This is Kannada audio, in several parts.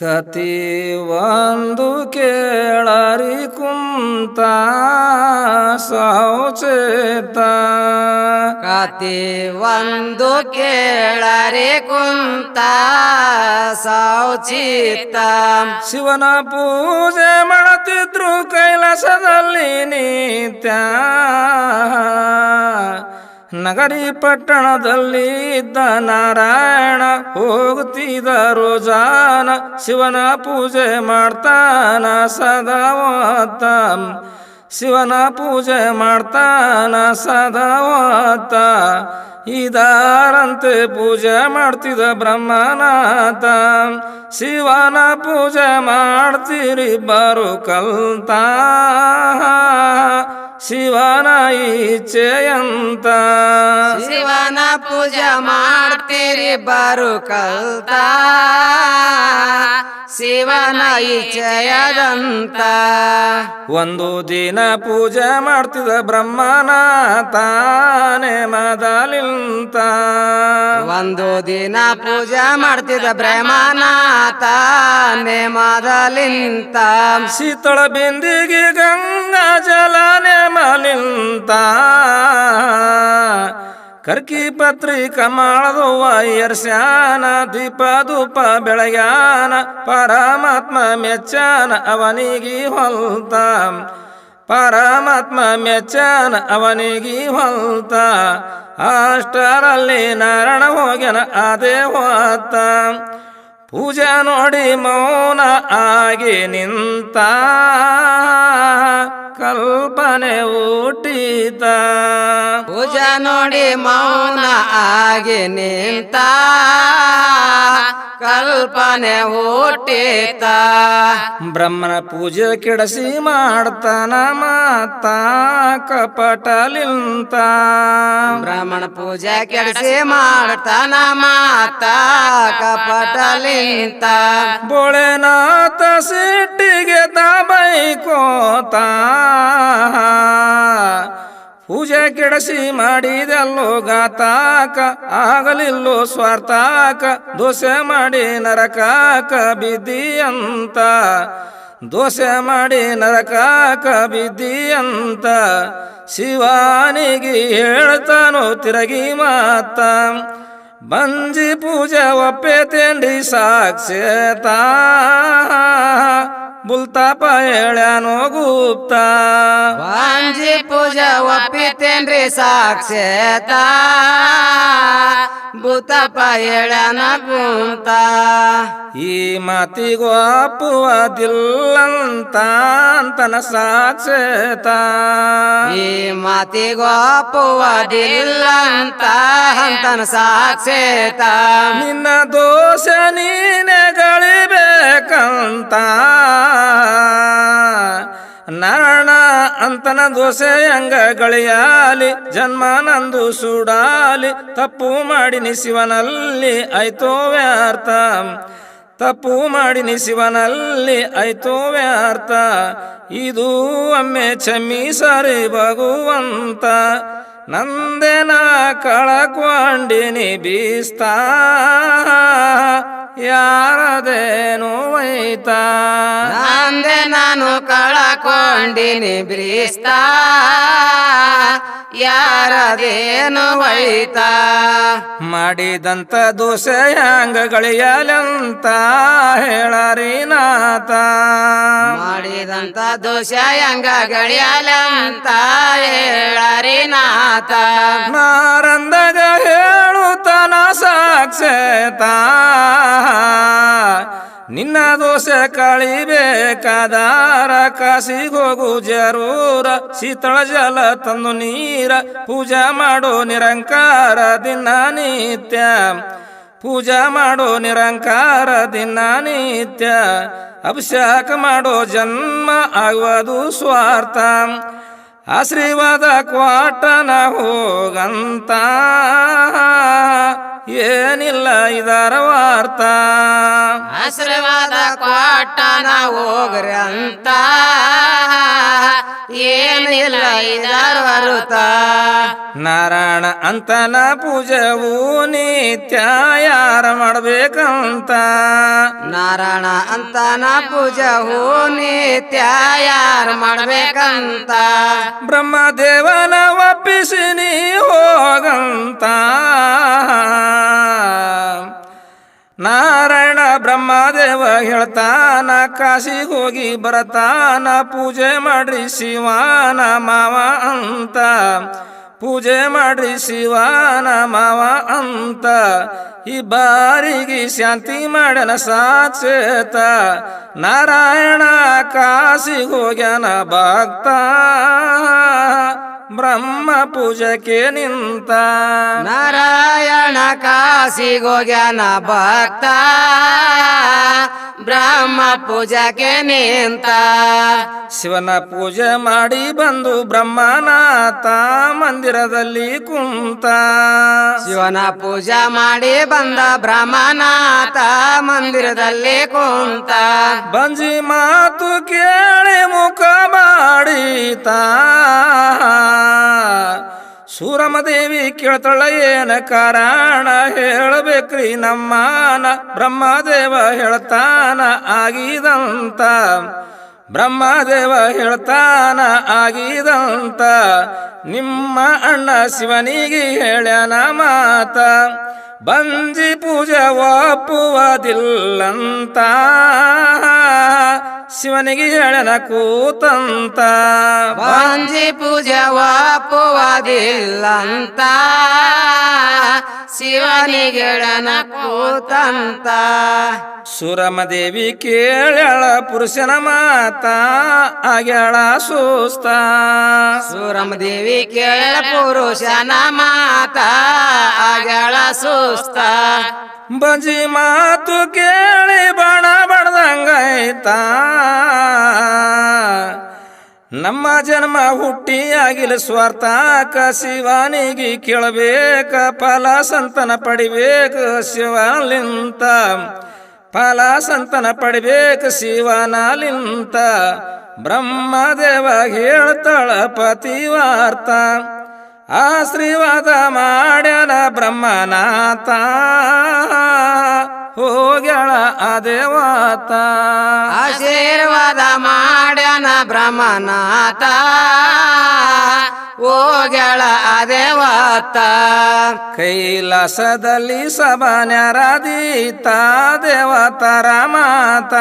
ಕತಿ ಒಂದು ಕೇಳರಿ ಕುಂತ ಸೌಚೇತ ಕತಿ ಒಂದು ಕೇಳರಿ ಕುಂತ ಸೌಚಿತ ಶಿವನ ಪೂಜೆ ಮಾಡುತ್ತಿದ್ರು ಕೈಲಾಸದಲ್ಲಿ ನಿತ್ಯ. ನಗರಿ ಪಟ್ಟಣದಲ್ಲಿ ಇದ್ದ ನಾರಾಯಣ ಹೋಗುತ್ತಿದ್ದ ರೋಜಾನ ಶಿವನ ಪೂಜೆ ಮಾಡ್ತಾನ ಸದಾವತ್ತ. ಶಿವನ ಪೂಜೆ ಮಾಡ್ತಾನ ಸದಾವತ್ತ. ಇದಾರಂತೆ ಪೂಜೆ ಮಾಡ್ತಿದ ಬ್ರಹ್ಮನಾಥ. ಶಿವನ ಪೂಜೆ ಮಾಡ್ತೀರಿ ಬರು ಕಲ್ತ ಶಿವನ ಇಚ್ಛೆಯಂತ. ಶಿವನ ಪೂಜೆ ಮಾಡ್ತೀರಿ ಬರು ಕಲ್ತ. ಶಿವನ ಇಚ್ಛೆಯದಂತ. ಒಂದು ದಿನ ಪೂಜೆ ಮಾಡ್ತಿದ್ದ ಬ್ರಹ್ಮನಾಥಾನೆ ಮದಲಿಂತ. ಒಂದು ದಿನ ಪೂಜೆ ಮಾಡ್ತಿದ್ದ ತಾನೆ ಮದಲಿಂತ. ಶೀತಳ ಬಿಂದಿಗೆ ಗಂಗಾ ಜಲ ನೆಮಲಿಂತ ಕರ್ಕಿ ಪತ್ರಿ ಕಮಾಳದು ಎರ್ಸ್ಯಾನ ದೀಪ ದೂಪ ಬೆಳಗ್ಯಾನ, ಪರಮಾತ್ಮ ಮೆಚ್ಚಾನ, ಅವನಿಗಿ ಹೊಲ್ತ. ಪರಮಾತ್ಮ ಮೆಚ್ಚಾನ, ಅವನಿಗಿ ಹೊಲ್ತ. ಅಷ್ಟರಲ್ಲಿ ನಾರಾಯಣ ಹೋಗ್ಯನ ಅದೇ ಹೊತ್ತ ಪೂಜೆ ನೋಡಿ ಮೌನ ಆಗಿ ನಿಂತ ಕಲ್ಪನೆ ಊಟಿತ. ಪೂಜಾ ನೋಡಿ ಮೌನ ಆಗಿ ನಿಂತ ಕಲ್ಪನೆ ಊಟಿತ. ಬ್ರಹ್ಮನ ಪೂಜೆ ಕೆಡಸಿ ಮಾಡ್ತಾನ ಮಾತ ಕಪಟಲಿಂತ. ಬ್ರಾಹ್ಮಣ ಪೂಜೆ ಕೆಡಸಿ ಮಾಡ್ತಾನ ಮಾತ ಕಪಟಲಿಂತ ಬೋಳೆನಾಥ ಸಿಟ್ಟಿಗೆ ಬೈಕೋತ ಪೂಜೆ ಕೆಡಸಿ ಮಾಡಿದೆಲ್ಲೋ ಗಾತಾಕ, ಆಗಲಿಲ್ಲೋ ಸ್ವಾರ್ಥಾಕ, ದೋಸೆ ಮಾಡಿ ನರಕಾಕ ಬಿದ್ದಿ ಅಂತ ದೋಸೆ ಮಾಡಿ ನರಕಾಕ ಬಿದ್ದಿ ಅಂತ ಶಿವಾನಿಗೆ ಹೇಳ್ತಾನೋ ತಿರಗಿ ಮಾತ. ಬಂಜಿ ಪೂಜಾ ಒಪ್ಪೆ ತಿಂಡಿ ಸಾಕ್ಷೇತ ಬುಲ್ತಾಪ ಹೇಳ್ಯಾನೋ ಗುಪ್ತ. ಪೂಜಾ ಪೂಜೆ ತಿಂಡಿ ಸಾಕ್ಷೇತ ಭೂತಪ್ಪ ಹೇಳನ ಕೂತ ಈ ಮಾತಿಗೂ ಅಪ್ಪುವದಿಲ್ಲಂತ ಅಂತನ ಸಾಕ್ಷೇತ. ಈ ಮಾತಿಗೊಪ್ಪುವುದಿಲ್ಲ ಅಂತ ಅಂತನ ಸಾಕ್ಷೇತ. ನಿನ್ನ ದೋಷ ನೀನೆ ಗಳಿಬೇಕಂತ. ನಾರಾಯಣ ಅಂತನ ದೋಸೆ ಅಂಗ ಗಳಿಯಾಲಿ ಜನ್ಮ ನಂದು ಸುಡಾಲಿ, ತಪ್ಪು ಮಾಡಿನಿ ಶಿವನಲ್ಲಿ ಆಯ್ತೋ ವ್ಯರ್ಥ. ತಪ್ಪು ಮಾಡಿನಿ ಶಿವನಲ್ಲಿ ಆಯ್ತೋ ವ್ಯರ್ಥ. ಇದು ಒಮ್ಮೆ ಕ್ಷಮಿಸರಿ ಭಗವಂತ. ನಂದೇನ ಕಳಕೊಂಡಿನಿ ಬೀಸ್ತಾ. ಯಾರದೇನು ಒಯ್ತಾ? ಅಂದೆ ನಾನು ಕಳಕೊಂಡಿನಿ ಬ್ರೀಸ್ತ. ಯಾರದೇನು ಒಯ್ತಾ? ಮಾಡಿದಂತ ದೋಷ ಅಂಗಗಳಿಯಲಂತ ಗಳಿಯಲಂತ ಹೇಳರಿ ನಾತ. ಮಾಡಿದಂತ ದೋಷ ಅಂಗಗಳಿಯಲಂತ ಹೇಳರಿ ನಾತ. ನಾರಂದಗ ಹೇಳುತ್ತಾನ ಸಾಕ್ಷೇತ ನಿನ್ನ ದೋಷ ಕಳಿಬೇಕಾದಾರ ಕಾಸಿಗೋಗು ಜರೂರ. ಶೀತಳ ಜಲ ತಂದು ನೀರ, ಪೂಜಾ ಮಾಡೋ ನಿರಂಕಾರ ದಿನ ನಿತ್ಯ. ಪೂಜಾ ಮಾಡೋ ನಿರಂಕಾರ ದಿನ ನಿತ್ಯ. ಅಭಿಷೇಕ ಮಾಡೋ ಜನ್ಮ ಆಗುವುದು ಸ್ವಾರ್ಥ. ಆಶೀರ್ವಾದ ಕ್ವಾಟನ ಹೋಗಂತ. ಏನಿಲ್ಲ ಇದರ ವಾರ್ತ. ಆಶೀರ್ವಾದ ನಾವು ಹೋಗ್ರಿ ಅಂತ. ಏನಿಲ್ಲ ಇದರ ವರುತ. ನಾರಾಯಣ ಅಂತನ ಪೂಜವು ನಿತ್ಯ ಯಾರ ಮಾಡ್ಬೇಕಂತ. ನಾರಾಯಣ ಅಂತನ ಪೂಜವು ಹೂ ನಿತ್ಯ ಯಾರ ಮಾಡ್ಬೇಕಂತ. ಬ್ರಹ್ಮದೇವನ ಬ್ರಹ್ಮದೇವ ಹೇಳ್ತಾನ, ಕಾಶಿಗೆ ಹೋಗಿ ಬರತಾನ, ಪೂಜೆ ಮಾಡ್ರಿ ಶಿವಾನ ಮಾವ ಅಂತ. ಪೂಜೆ ಮಾಡ್ರಿ ಶಿವಾನ ಮಾವ ಅಂತ. ಈ ಬಾರಿಗೆ ಶಾಂತಿ ಮಾಡನ ಸಾಚೇತ ನಾರಾಯಣ ಕಾಶಿಗೆ ಹೋಗ್ಯಾನ ಭಕ್ತ. ಬ್ರಹ್ಮ ಪೂಜಕ್ಕೆ ನಿಂತ. ನಾರಾಯಣ ಕಾಸಿಗೋಗ್ಯಾನ ಭಕ್ತ. ಬ್ರಹ್ಮ ಪೂಜಕ್ಕೆ ನಿಂತ. ಶಿವನ ಪೂಜೆ ಮಾಡಿ ಬಂದು ಬ್ರಹ್ಮನಾಥ ಮಂದಿರದಲ್ಲಿ ಕುಂತ. ಶಿವನ ಪೂಜೆ ಮಾಡಿ ಬಂದ ಬ್ರಹ್ಮನಾಥ ಮಂದಿರದಲ್ಲಿ ಕುಂತ. ಬಂಜಿ ಮಾತು ಕೇಳಿ ಮುಖ ಮಾಡಿತ ಸೂರಮದೇವಿ ಕೇಳ್ತಾಳ, ಏನ ಕಾರಣ? ಹೇಳಬೇಕ್ರಿ ನಮ್ಮನ. ಬ್ರಹ್ಮದೇವ ಹೇಳ್ತಾನ, ಆಗಿದಂತ. ಬ್ರಹ್ಮದೇವ ಹೇಳ್ತಾನ, ಆಗಿದಂತ. ನಿಮ್ಮ ಅಣ್ಣ ಶಿವನಿಗೆ ಹೇಳ್ಯಾನ ಮಾತ, ಬಂಜಿ ಪೂಜೆ ಒಪ್ಪುವುದಿಲ್ಲಂತ. ಶಿವನಿಗೆ ಹೇಳನ ಕೂತಂತ. ಬಂಜಿ ಪೂಜೆ ಒಪ್ಪುವುದಿಲ್ಲಂತ ಶಿವನಿಗೆಳನ ಕೂತಂತ ಸುರಮದೇವಿ ಕೇಳ್ಯಾಳ ಪುರುಷನ ಮಾತ ಆಗ್ಯಾಳ ಸುಸ್ತ. ಸುರಮದೇವಿ ಕೇಳ ಪುರುಷನ ಮಾತ ಆಗಳ ಸುಸ್ತ. ಬಂಜಿ ಮಾತು ಕೇಳಿ ಬಣ ಬಡ್ದಂಗಾಯ್ತ ನಮ್ಮ ಜನ್ಮ ಹುಟ್ಟಿ ಆಗಿಲ್ಲ ಕ ಶಿವನಿಗೆ ಕೇಳಬೇಕ, ಫಲ ಸಂತನ ಪಡಿಬೇಕು ಶಿವಲಿಂತ ಫಲ ಸಂತನ ಪಡಿಬೇಕ ಶಿವನಲಿಂತ ಬ್ರಹ್ಮದೇವ ಹೇಳ್ತಾಳ ಪತಿವಾರ್ತ ಆಶೀರ್ವಾದ ಮಾಡ್ಯನ ಬ್ರಹ್ಮನಾಥ. ಹೋಗ್ಯಾಳ ಅದೇವಾತ ಆಶೀರ್ವಾದ ಮಾಡ್ಯಾನ ಬ್ರಹ್ಮನಾಥ. ಓಗಳ ದೇವತ ಕೈಲಾಸದಲ್ಲಿ ಸಭಾನ್ಯಾರಾದೀತ ದೇವತರ ಮಾತ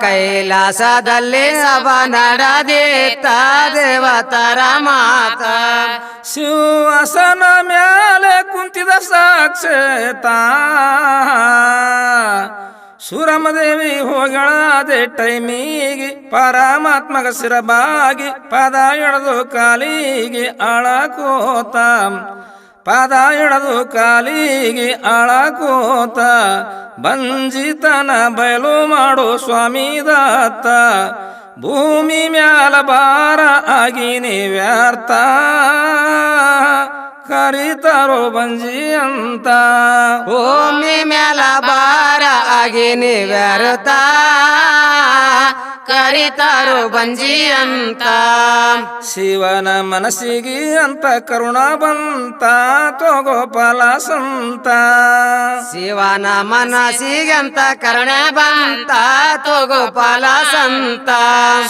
ಕೈಲಾಸದಲ್ಲಿ ಸಬನರದೀತ ದೇವತರ ಮಾತ ಶಿವಾಸನ ಮ್ಯಾಲೆ ಕುಂತಿದ ಸಾಕ್ಷೇತ. ಸುರಮದೇವಿ ಹೋಗಳಾದೆ ಟೈಮಿಗೆ, ಪರಮಾತ್ಮಗ ಸಿರಬಾಗಿ ಪದ ಎಳೆದು ಕಾಲಿಗೆ ಅಳಕೋತ ಪದ ಎಳೆದು ಕಾಲಿಗೆ ಅಳಕೋತ ಬಂಜಿತನ ಬಯಲು ಮಾಡು ಸ್ವಾಮಿ ದತ್ತ ಭೂಮಿ ಮ್ಯಾಲ ಬಾರ ಆಗಿ ವ್ಯರ್ಥ ಕರಿತಾರೋ ಬಂಜಿ ಅಂತ. ಭೂಮಿ ಮೇಲ ಬಾರ ಆಗಿ ನೀವ್ಯಾರುತ ಕರಿತಾರೋ ಬಂಜಿ ಅಂತ. ಶಿವನ ಮನಸ್ಸಿಗೆ ಅಂತ ಕರುಣ ಬಂತ ತೋ ಫಲ ಸಂತ. ಶಿವನ ಮನಸ್ಸಿಗೆ ಅಂತ ಕರುಣ ಬಂತ ತೋಗೋಪಾಲ ಸಂತ.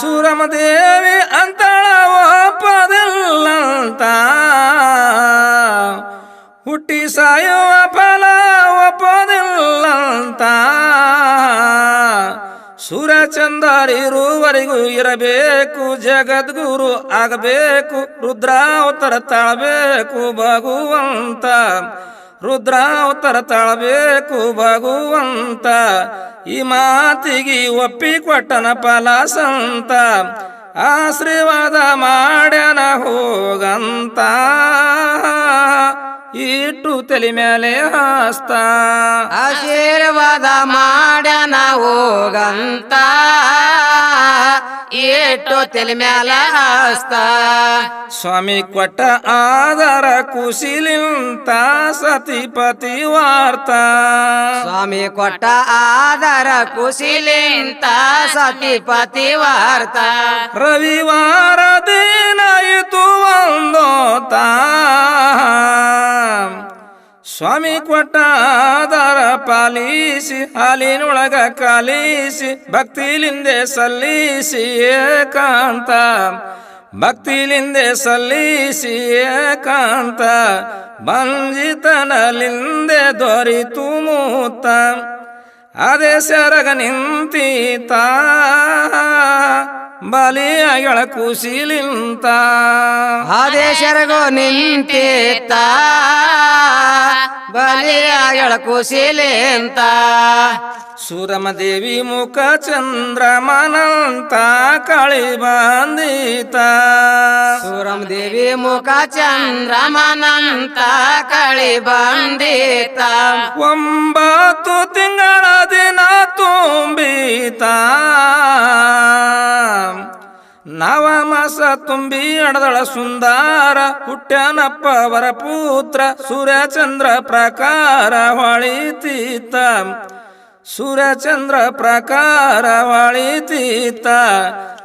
ಸುರಮದೇವಿ ಅಂತಳ ಒಪ್ಪದಿಲ್ಲಂತ. ಹುಟ್ಟಿ ಸಾಯುವ ಫಲ ಒಪ್ಪದಿಲ್ಲಂತ. ಸುರಚಂದರಿರುವರೆಗೂ ಇರಬೇಕು, ಜಗದ್ಗುರು ಆಗಬೇಕು, ರುದ್ರಾವತರ ತಾಳಬೇಕು, ಭಗುವಂತ. ರುದ್ರಾವತರ ತಾಳಬೇಕು, ಭಗುವಂತ. ಈ ಮಾತಿಗೆ ಒಪ್ಪಿಕೊಟ್ಟನ ಫಲ ಆಶೀರ್ವಾದ ಮಾಡ್ಯಾನ ಹೋಗಂತ. ಇಟ್ಟು ತಲೆ ಮೇಲೆ ಹಸ್ತ. ಆಶೀರ್ವಾದ ಮಾಡ್ಯಾನ ಹೋಗಂತ. ಇಟ್ಟು ತಲೆ ಮ್ಯಾಲ ಸ್ವಾಮಿ ಕೊಟ್ಟ ಆಧಾರ ಕುಶಿಲಿಂತ ಸತಿಪತಿ ವಾರ್ತ. ಸ್ವಾಮಿ ಕೊಟ್ಟ ಆಧಾರ ಕುಶಿಲಿಂತ ಸತಿಪತಿ ವಾರ್ತ. ರವಿವಾರ ದಿನ ಇತು ಒಂದೋತ. ಸ್ವಾಮಿ ಕೊಟ್ಟ ಆಧಾರ ಪಾಲಿಸಿ, ಹಾಲಿನೊಳಗ ಕಾಲಿಸಿ, ಭಕ್ತಿಲಿಂದೆ ಸಲ್ಲಿಸಿ ಏಕಾಂತ. ಭಕ್ತಿಲಿಂದೆ ಸಲ್ಲಿಸಿ ಏಕಾಂತ, ಬಂಜಿತನಲಿಂದೆ ದೊರಿತು ಮೂತ. ಅದೇ ಸರಗ ನಿಂತೀತ. ಬಲಿಯಾಗಳ ಕುಸಿಲಿಂತ. ಆದೇಶರಗೋ ನಿಂತಿತ್ತ. ಬಲಿಯಗಳ ಕುಶಿಲಿಂತ ಸುರಮದೇವಿ ಮುಖ ಚಂದ್ರಮನಂತ ಕಳಿ ಬಂದಿತ ಸುರಂ ದೇವಿ ಮುಖ ಚಂದ್ರಮನಂತ ಕಳಿ ಬಂದಿತ ಒಂಬತ್ತು ತಿಂಗಳ ದಿನ ತುಂಬಿತ. ನವಮಾಸ ತುಂಬಿ ಅಡದಳ ಸುಂದರ ಹುಟ್ಟ್ಯಾನಪ್ಪ ವರ ಪುತ್ರ ಸೂರ್ಯಚಂದ್ರ ಪ್ರಕಾರ ಹೊಳಿತೀತ. ಸೂರ್ಯಚಂದ್ರ ಪ್ರಕಾರ ಹೊಳಿತೀತ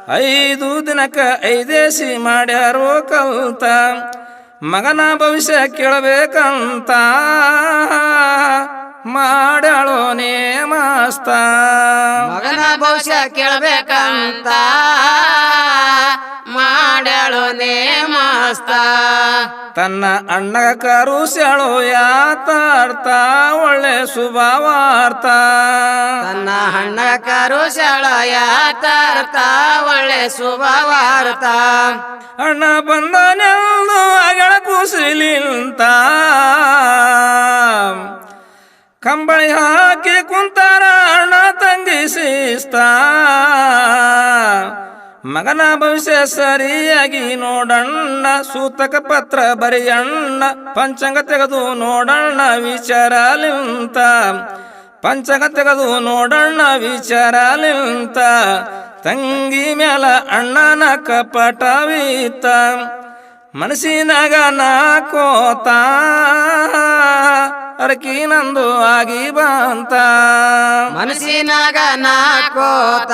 ಐದು ದಿನಕ ಐದೇಸಿ ಮಾಡ್ಯಾರೋ ಕಲ್ತ. ಮಗನ ಭವಿಷ್ಯ ಕೇಳಬೇಕಂತ ಮಾಡ್ಯಾಳೋ ನೇಮಸ್ತ. ಮಗನ ಭವಿಷ್ಯ ಕೇಳ್ಬೇಕಂತ ಮಾಡ್ಯಾಳು ಮಾಸ್ತ. ತನ್ನ ಅಣ್ಣ ಕರುಸ್ಯಾಳೋ ಯಾತಾರ್ಥ ಒಳ್ಳೆ ಶುಭವಾರ್ತ ತನ್ನ ಅಣ್ಣ ಕರು ಸೆಳು ಯಾತಾರ್ಥ ಒಳ್ಳೆ ಶುಭವಾರ್ತ ಅಣ್ಣ ಬಂದನೆಂದು ಅಗಳ ಕುಸಿಲಿಂತ. ಕಂಬಳಿ ಹಾಕಿ ಕುಂತಾರ ಅಣ್ಣ ತಂಗಿಸಿಸ್ತಾ ಮಗನ ಭವಿಷ್ಯ ಸರಿಯಾಗಿ ನೋಡಣ್ಣ, ಸೂತಕ ಪತ್ರ ಬರೆಯಣ್ಣ, ಪಂಚಾಂಗ ತೆಗೆದು ನೋಡಣ್ಣ ವಿಚಾರಲಿಂತ ಪಂಚಂಗ ತೆಗೆದು ನೋಡಣ್ಣ ವಿಚಾರಲಿಂತ ತಂಗಿ ಮ್ಯಾಲ ಅಣ್ಣನ ಕಪಟವೀತ ಮನಸ್ಸಿನಾಗ ನಾಕೋತ. ಅರಕಿ ನಂದು ಆಗಿ ಬಂತ. ಮನಸ್ಸಿನಾಗ ನಾಕೋತ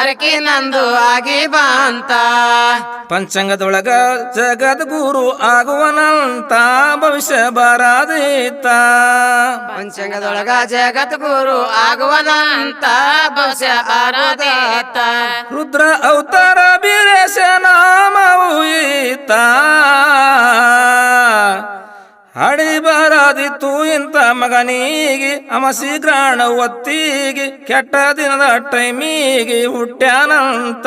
ಅರಕಿ ನಂದು ಆಗಿ ಬಂತ. ಪಂಚಾಂಗದೊಳಗ ಜಗದ್ಗುರು ಆಗುವನಂತ. ಭವಿಷ್ಯ ಬರಾದೀತ ಪಂಚಾಂಗದೊಳಗ ಜಗತ್ ಗುರು ಆಗುವನಂತ. ಭವಿಷ್ಯ ಆರೋದೇತ ರುದ್ರ ಅವತಾರ ಬೀರೇಶ ನಾಮವು ಈತ. ಹಡಿ ಬರದಿತ್ತು ಇಂಥ ಮಗನಿಗೆ. ಅಮಸಿ ಗ್ರಾಣ ಒತ್ತಿಗೆ. ಕೆಟ್ಟ ದಿನದ ಟೈಮಿಗೆ ಹುಟ್ಟ್ಯಾನಂತ.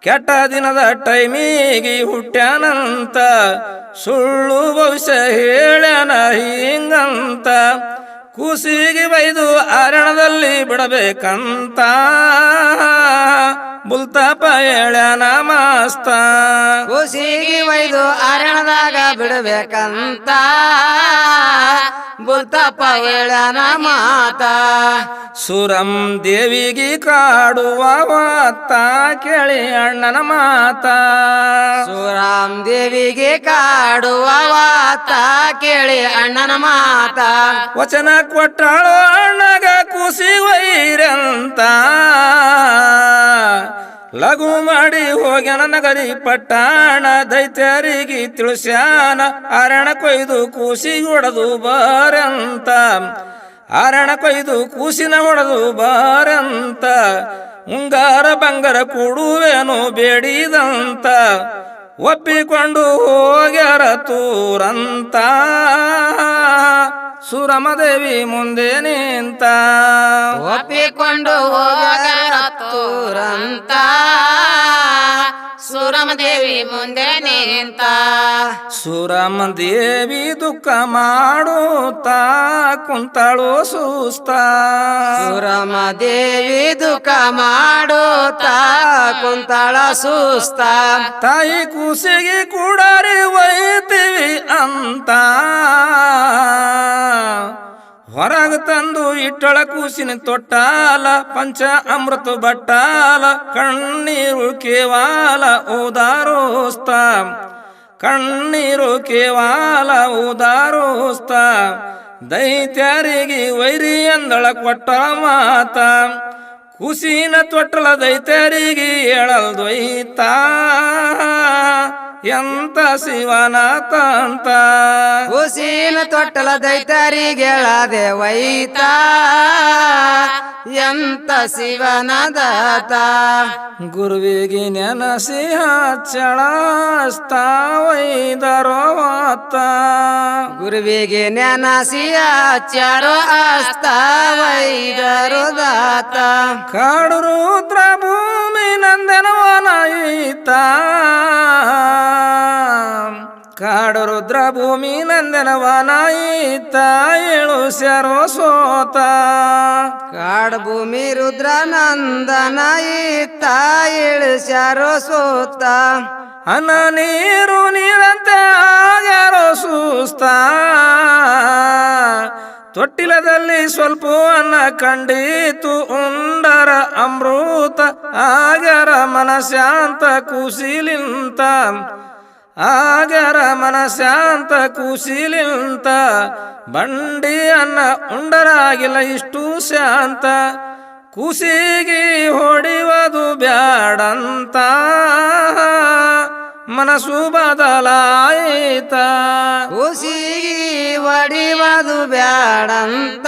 ಕೆಟ್ಟ ದಿನದ ಟೈಮಿಗೆ ಹುಟ್ಟ್ಯಾನಂತ. ಸುಳ್ಳು ಭವಿಷ್ಯ ಹೇಳ್ಯಾನ ಹಿಂಗಂತ. ಕೂಸಿಗೆ ಬೈದು ಅರಣದಲ್ಲಿ ಬಿಡಬೇಕಂತ. ಬುಲ್ತಾಪ ಹೇಳ್ಯಾನ ಮಾಸ್ತ ಕೂಸಿಗೆ ಬೈದು ಅರಣದಾಗ ಬಿಡಬೇಕಂತ. ಬುಲ್ತಪ್ಪ ಹೇಳನ ಮಾತ. ಸುರಂ ದೇವಿಗೆ ಕಾಡುವ ವಾತ ಕೇಳಿ ಅಣ್ಣನ ಮಾತ. ಸುರಾಮ್ ದೇವಿಗೆ ಕಾಡುವ ವಾತ ಕೇಳಿ ಅಣ್ಣನ ಮಾತ. ವಚನ ಕೊಟ್ಟಾಳು ಅಣ್ಣಗ ಕುಸಿ ವೈರಂತ. ಲಘು ಮಾಡಿ ಹೋಗ್ಯಾನ ನಗರಿ ಪಟ್ಟಾಣ, ದೈತ್ಯರಿಗೆ ತಿಳಿಸ್ಯಾನ ಅರಣ ಕೊಯ್ದು ಕೂಸಿ ಹೊಡೆದು ಬಾರಂತ. ಅರಣ ಕೊಯ್ದು ಕೂಸಿನ ಹೊಡೆದು ಬಾರಂತ. ಉಂಗಾರ ಬಂಗಾರ ಕೊಡುವೇನು ಬೇಡಿದಂತ. ಒಪ್ಪಿಕೊಂಡು ಹೋಗ್ಯಾರ ತೂರಂತ. ಸುರಮದೇವಿ ಮುಂದೆ ನಿಂತ. ಒಪ್ಪಿಕೊಂಡು ಹೋಗರಂತ ಸುರಮದೇವಿ ಮುಂದೆ ನಿಂತ. ಸುರಮದೇವಿ ದುಃಖ ಮಾಡುತ್ತಾ ಕುಂತಳು ಸುಸ್ತ. ಸುರಮದೇವಿ ದುಃಖ ಮಾಡುತ್ತಾ ಕುಂತಳ ಸುಸ್ತ. ತಾಯಿ ಕುಸಿಗೆ ಕೂಡಾರಿ ಒಯ್ತೀವಿ ಅಂತ. ಹೊರಗ ತಂದು ಇಟ್ಟಳ ಕೂಸಿನ ತೊಟ್ಟಾಲ, ಪಂಚ ಅಮೃತ ಬಟ್ಟಾಲ, ಕಣ್ಣೀರು ಕೇವಾಲ ಉದಾರೋಸ್ತ ಕಣ್ಣೀರು ಕೇವಾಲ ಉದಾರೋಸ್ತ ದೈತ್ಯರಿಗೆ ವೈರಿ ಅಂದಳ ಕೊಟ್ಟ ಮಾತ. ಕುಸಿನ ತೊಟ್ಟಲ ದೈತ್ಯರಿಗೆ ಹೇಳಲ್ದೊಯ್ತ. ಎಂತ ಶಿವನ ಅಂತ ಹುಸಿನ ತೊಟ್ಟಲ ದೈತರಿಗೆಳದೆ ವೈತ ಎಂತ ಶಿವನ ದಾತ ಗುರುವಿಗೆ ನೆನಸಿ ಹಚ್ಚಳಸ್ತಾವೈದರೋವತ್ತ ಗುರುವಿಗೆ ನೆನಸಿ ಆಚಾರೋ ಆಸ್ತ ವೈದರು ದಾತ. ಕಾಡು ರುದ್ರ ಭೂಮಿ ನಂದನವನ ಈತ. ಕಾಡು ರುದ್ರ ಭೂಮಿ ನಂದನವ ನಾಯಿತ ಏಳು ಸ್ಯಾರೋ ಸೋತ. ಕಾಡು ಭೂಮಿ ರುದ್ರ ನಂದನಾಯಿತ ಏಳು ಸ್ಯಾರೋ ಸೋತ. ಅನ್ನ ನೀರು ನೀರಂತೆ ಆಗ್ಯಾರೋ ಸೂಸ್ತ. ತೊಟ್ಟಿಲದಲ್ಲಿ ಸ್ವಲ್ಪ ಅನ್ನ ಕಂಡೀತು ಉಂಡರ ಅಮೃತ. ಆಗ್ಯಾರ ಮನಶಾಂತ ಕುಶಿಲಿಂತ ಆಗ್ಯಾರ ಮನಶಾಂತ ಕೂಸಿಲಿಂತ ಬಂಡಿ ಅನ್ನ ಉಂಡರಾಗಿಲ್ಲ ಇಷ್ಟು ಶಾಂತ. ಕುಸಿಗಿ ಹೊಡಿವದು ಬ್ಯಾಡಂತ, ಮನಸ್ಸು ಬದಲಾಯಿತ. ಕುಸಿಗೆ ಹೊಡೆಯುವುದು ಬ್ಯಾಡಂತ.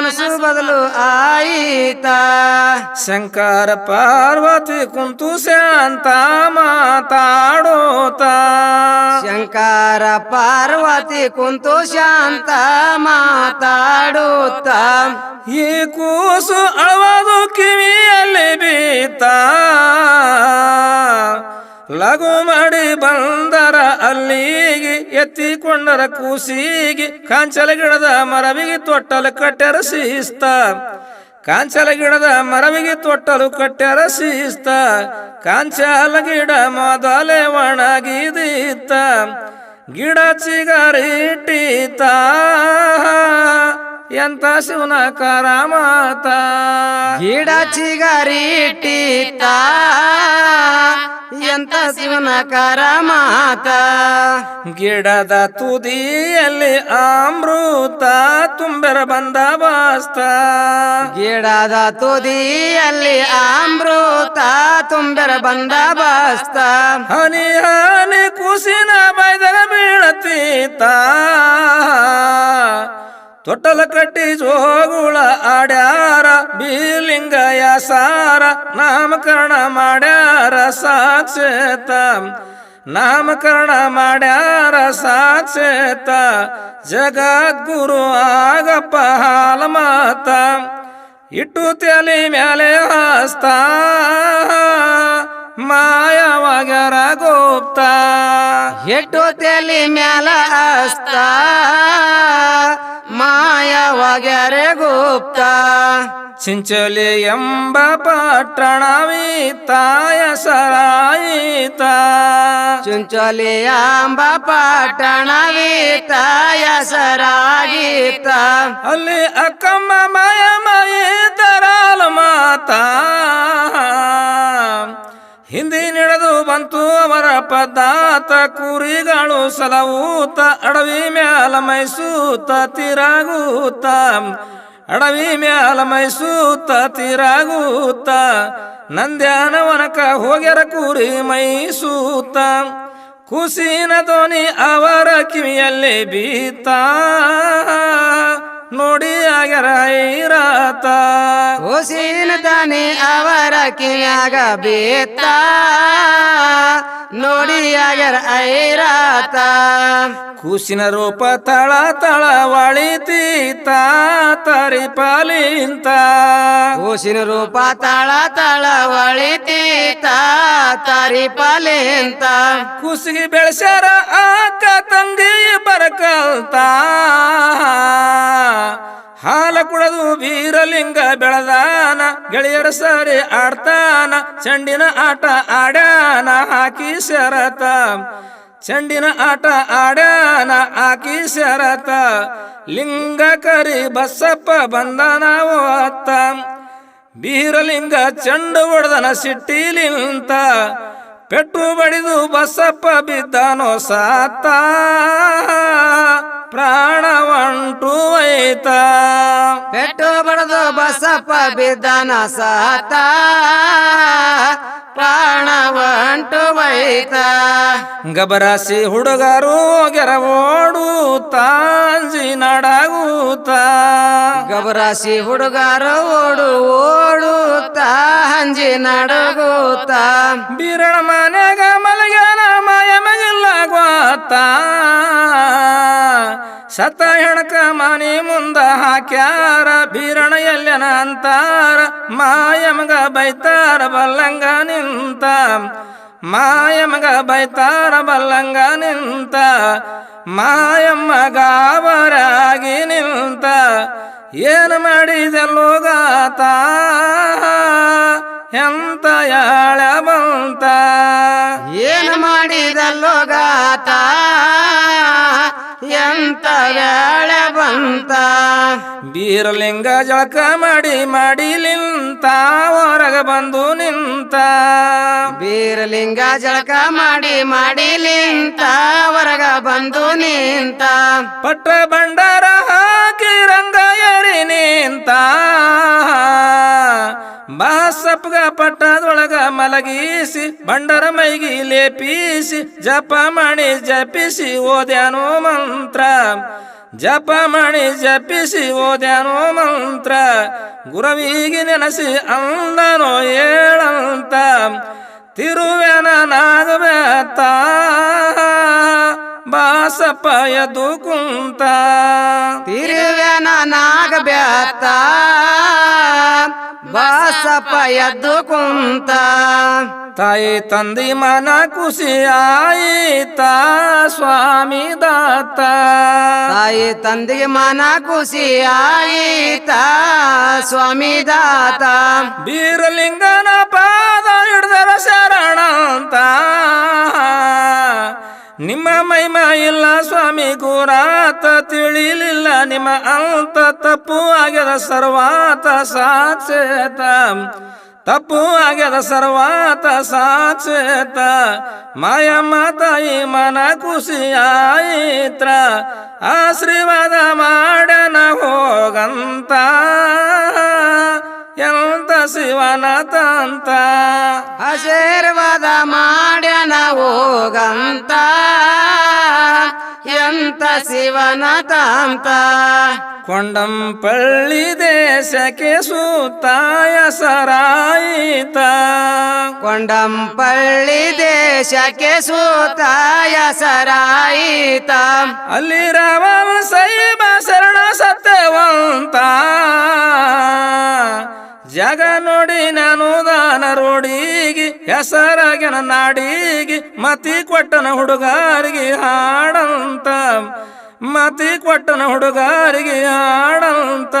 ಮನಸ್ಸು ಬದಲು ಆಯಿತ. ಶಂಕರ ಪಾರ್ವತಿ ಕುಂತು ಶಾಂತ ಮಾತಾಡೋತ. ಶಂಕರ ಪಾರ್ವತಿ ಕುಂತು ಶಾಂತ ಮಾತಾಡೋತ. ಈ ಕೂಸು ಅಳವದು ಕಿವಿಯಲ್ಲಿ ಬೀತ. ಲಘು ಮಾಡಿ ಬಂದರ ಅಲ್ಲಿಗೆ, ಎತ್ತಿಕೊಂಡರ ಕೂಸಿಗೆ, ಕಾಂಚಲ ಗಿಡದ ಮರವಿಗೆ ತೊಟ್ಟಲು ಕಟ್ಟರ ಸೀಸ್ತ ಕಾಂಚಲ ಗಿಡದ ಮರವಿಗೆ ತೊಟ್ಟಲು ಕಟ್ಟರ ಸೀಸ್ತ ಕಾಂಚಲ ಗಿಡ ಮೊದಲೆ ಒಣಗಿದೀತ ಗಿಡ ಚಿಗರಿಟ್ಟೀತ ಎಂತ ಶಿವನ ಕರಾಮಾತ ಗಿಡ ಚಿಗರಿಟ್ಟಿತ ಎಂತ ಶಿವನ ಕರ ಮಾತ? ಗಿಡದ ತುದಿಯಲ್ಲಿ ಅಮೃತ ತುಂಬೆರ ಬಂದ ಬಾಸ್ತ ಗಿಡದ ತುದಿಯಲ್ಲಿ ಅಮೃತ ತುಂಬೆರ ಬಂದ ಬಾಸ್ತ ಹನಿ ಹನಿ ಕುಸಿನ ಬೈದರ ಬೀಳತೀತ. ತೊಟ್ಟಲ ಕಟ್ಟಿ ಜೋಗುಳ ಆಡ್ಯಾರ ಬೀಲಿಂಗ ಸಾರ, ನಾಮಕರಣ ಮಾಡ್ಯಾರ ಸಾಕ್ಷೇತ. ನಾಮಕರಣ ಮಾಡ್ಯಾರ ಸಾಕ್ಷೇತ, ಜಗದ್ಗುರು ಆಗಪ್ಪ ಹಾಲ ಮಾತ. ಇಟ್ಟು ತಲೆ ಮ್ಯಾಲೆ ಹಸ್ತ. ಮಾಯವಾಗ್ಯಾರ ಗುಪ್ತ ಎಟ್ಟು ತೆಲಿ ಮ್ಯಾಲ ಅಸ್ತ ಮಾಯವಗರ ಗುಪ್ತ ಚಿಂಚಲಿ ಎಂಬ ಪಟ್ಟಣವೀತಾಯ ಸರಾಯಿತ ಚುಂಚಲಿ ಎಂಬ ಪಟ್ಟಣವೀತ ಸರಾಯಿತ ಅಲ್ಲಿ ಅಕ್ಕಮ್ಮ ಪದಾತ ಕುರಿಗಳು ಸಲವೂತ ಅಡವಿ ಮ್ಯಾಲ ಮೈಸೂತ ತಿರಾಗೂತ. ಅಡವಿ ಮ್ಯಾಲ ಮೈಸೂತ ತಿರಾಗೂತ. ನಂದ್ಯಾನವನಕ ಹೋಗ್ಯರ ಕುರಿ ಮೈಸೂತ. ಕುಸಿನ ಧ್ವನಿ ಅವರ ಕಿವಿಯಲ್ಲಿ ಬೀತ. ನೋಡಿ ಆಗರ ಐರಾತ ಹುಸೀನ ತಾನೆ ಅವರ ಕಿಯಾಗ ಬೇತ. ನೋಡಿ ಆಗರ ಐರಾತ ಕೂಸಿನ ರೂಪ ತಳ ತಳ ವಳಿತೀತ ತರಿ ಪಾಲಿಂತ ಕೂಸಿನ ರೂಪ ತಳ ತಳ ತಾರಿ ಪಾಲೆಂತ. ಖುಷಿ ಬೆಳೆಸ್ಯಾರ ಆಕ ತಂಗಿ ಬರಕಲ್ತ. ಹಾಲ ಕುಡದು ವೀರಲಿಂಗ ಬೆಳದಾನ, ಗೆಳೆಯರ ಸರಿ ಆಡ್ತಾನ, ಚಂಡಿನ ಆಟ ಆಡ್ಯಾನ, ಹಾಕಿ ಶರತ ಚಂಡಿನ ಆಟ ಆಡ್ಯಾನ, ಹಾಕಿ ಶರತ ಲಿಂಗ ಕರಿ ಬಸಪ್ಪ ಬಂದನ ಅತ್ತ ಬೀರಲಿಂಗ ಚಂಡು ಹೊಡೆದನ ಸಿಟ್ಟಿಲಿಂತ ಪೆಟ್ಟು ಬಡಿದು ಬಸಪ್ಪ ಬಿದ್ದನೋ ಸಾತ. ಪ್ರಾಣ ಒಂಟು ಐತ ಪೆಟ್ಟು ಬಡದು ಬಸಪ್ಪ ಬಿದ್ದನ ಸಾತ. ಪ್ರಾಣವಂಟು ಐತ ಗಬರಾಸಿ ಹುಡುಗರು ಗೆರ ಓಡುತ್ತ ನಡಗೂತ ಗಬರಾಸಿ ಹುಡುಗರು ಓಡು ಓಡುತ್ತ ಹಂಜಿ ನಡಗೂತ ಬೀರಣ ಮನೆಗ ಮಲಗ ಮಾಯ ಮಗಿಲ್ಲ ಗೊತ್ತ ಸತ ಹೆಣಕ ಮನಿ ಮುಂದ ಹಾಕ್ಯಾರ ಬೀರಣ ಎಲ್ಲನ ಅಂತಾರ, ಮಾಯಮಗ ಬೈತಾರ, ಬಲ್ಲಂಗ ನಿಂತ. ಮಾಯಮಗ ಬೈತಾರ, ಬಲ್ಲಂಗ ನಿಂತ. ಮಾಯಮ್ಮ ಗಾಬರಾಗಿ ನಿಂತ. ಏನು ಮಾಡಿದೆಲ್ಲೋಗಾತ ಎಂತ ಯಾಳ ಬಂತ? ಏನು ಮಾಡಿದಲ್ಲೋ ಗಾತ ಯಾಳೆ ಬಂತ. ಬೀರಲಿಂಗ ಜಳಕ ಮಾಡಿ ಮಾಡಿ ನಿಂತ ಹೊರಗ ಬಂದು ನಿಂತ. ಬೀರಲಿಂಗ ಜಳಕ ಮಾಡಿ ಮಾಡಿ ನಿಂತ ಹೊರಗ ಬಂದು ನಿಂತ. ಪಟ್ಟ ಬಂಡಾರ ಹಾಕಿ ರಂಗ ಏರಿ ನಿಂತ. ಬಾಸಪ್ಗ ಪಟ್ಟದೊಳಗ ಮಲಗಿಸಿ, ಬಂಡರ ಮೈಗಿ ಲೇಪಿಸಿ, ಜಪ ಮಾಡಿ ಜಪಿಸಿ ಓದ್ಯಾನೋ ಮಂತ್ರ. ಜಪ ಮಾಡಿ ಜಪಿಸಿ ಓದ್ಯಾನೋ ಮಂತ್ರ. ಗುರವಿಗೆ ನೆನಸಿ ಅಂದನೋ ಏಳಂತ. ತಿರುವೆನ ನಾಗಬೇತ ಬಾಸಪ್ಪ ಎದ್ದು ಕುಂತ. ತಿರುವೆನ ನಾಗ ಬ್ಯಾತ. ಬಾಸಪ್ಪ ಎದ್ದು ಕುಂತ. ತಾಯಿ ತಂದಿ ಮನ ಖುಷಿ ಆಯಿತ, ಸ್ವಾಮಿ ದಾತ. ತಾಯಿ ತಂದಿ ಮನ ಖುಷಿ ಆಯಿತ, ಸ್ವಾಮಿ ದಾತ. ಬೀರಲಿಂಗನ ಪಾದ ಹಿಡಿದರ ಶರಣ ಅಂತ ನಿಮ್ಮ ಮಹಿಮ ಇಲ್ಲ ಸ್ವಾಮಿ ಗುರಾತ ತಿಳಿಲಿಲ್ಲ. ನಿಮ್ಮ ಅಂತ ತಪ್ಪು ಆಗ್ಯದ ಸರ್ವಾತ ಸಾಚೇತ ತಪ್ಪು ಆಗ್ಯದ ಸರ್ವಾತ ಸಾಚೇತ ಮಾಯ ಮಾತಾಯಿ ಮನ ಖುಷಿ ಆಯಿತ್ರ. ಆಶೀರ್ವಾದ ಮಾಡನ ಹೋಗಂತ. ಎಂತ ಶಿವನ ತಂತ ಆಶೀರ್ವಾದ ಮಾಡ್ಯನ ಹೋಗಂತ. ಎಂತ ಶಿವನ ತಾಂತ ಕೊಂಡಂಪಳ್ಳಿ ದೇಶಕ್ಕೆ ಸೂತಾಯ ಸರಾಯಿತ. ಕೊಂಡಂಪಳ್ಳಿ ದೇಶಕ್ಕೆ ಸೂತಾಯ ಸರಾಯಿತ. ಅಲ್ಲಿ ರಾಮ ಸೈಬ ಶರಣ ಸತ್ಯವಂತ. ಜಗ ನೋಡಿ ನಾನು ದಾನ ರೋಡಿಗೆ ಹೆಸರಾಗಿನ ನಾಡಿಗಿ, ಮತಿ ಕೊಟ್ಟನ ಹುಡುಗಾರಿಗೆ ಹಾಡಂತ. ಮತಿ ಕೊಟ್ಟನ ಹುಡುಗಾರಿಗೆ ಹಾಡಂತ.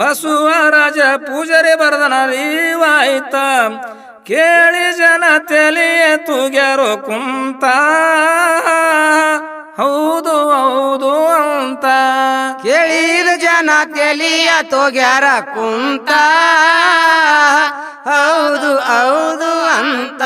ಬಸವರಾಜ ಪೂಜಾರಿ ಬರದನ ರೀವಾಯ್ತ ಕೇಳಿ ಜನ ತಲೆಯ ತೂಗ್ಯಾರೋ ಕುಂತ. ಹೌದು ಹೌದು ಅಂತ ಕೇಳಿದ ಜನ ಕೇಳಿಯ ತೋಗ್ಯಾರ ಕುಂತ. ಹೌದು ಹೌದು ಅಂತ.